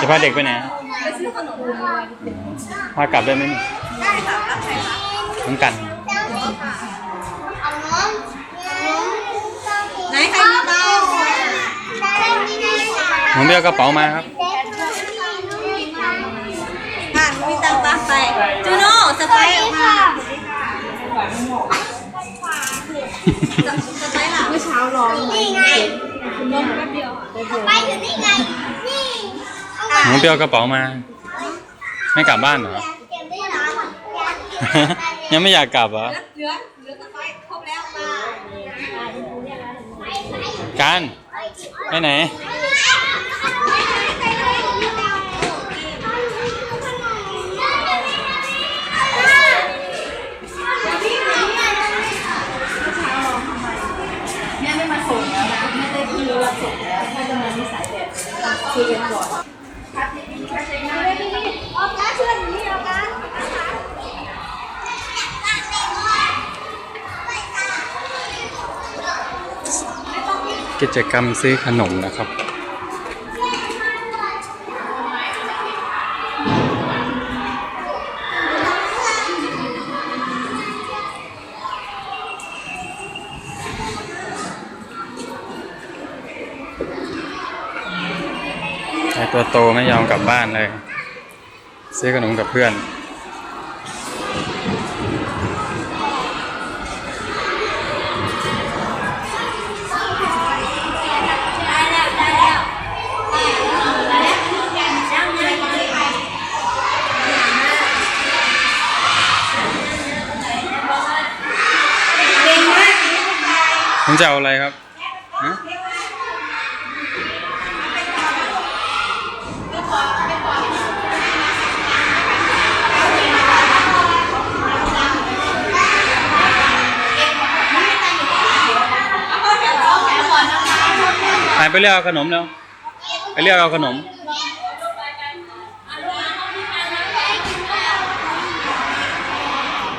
จะพาเด็กไปไหนไปซื้อขนมพากลับได้ไหมได้ค่ะต้องกัน ผมไปเอากระเป๋ามาครับอะมีตังค์ปะไป จูโน่สไปร์ออกมาสไปร์หลังเมื่อเช้าร้องนี่ไงร้องแป๊บเดียวไปอยู่นี่ไง นี่ผมไปเอากระเป๋ามา ไม่กลับบ้านเหรอ เก็บได้เหรอยังไม่อยากกลับเหรอเหลือเหลือเหลือสไปร์ครบแล้วมา การไปไหนแชื่อนออกนะเชื่อหนีออกนกิจกรรมซื้อขนมนะครับ ไอตัวโตไม่ยอมกลับบ้านเลย ซื้อขนมกับเพื่อนคุณจะเอาอะไรครับฮะ ไปไปเรียกเอาขนมเร็วไปเรียกเอาขนม